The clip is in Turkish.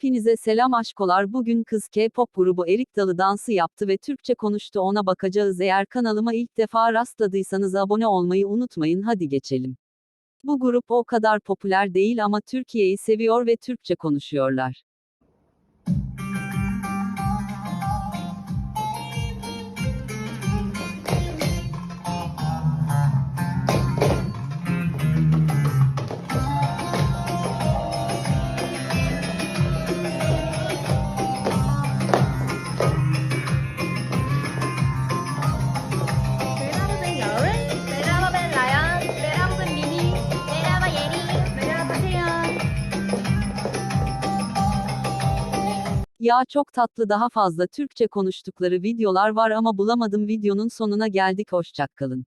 Hepinize selam aşkolar bugün kız K-pop grubu Erik Dalı dansı yaptı ve Türkçe konuştu ona bakacağız eğer kanalıma ilk defa rastladıysanız abone olmayı unutmayın hadi geçelim. Bu grup o kadar popüler değil ama Türkiye'yi seviyor ve Türkçe konuşuyorlar. Ya çok tatlı daha fazla Türkçe konuştukları videolar var ama bulamadım videonun sonuna geldik hoşçakalın.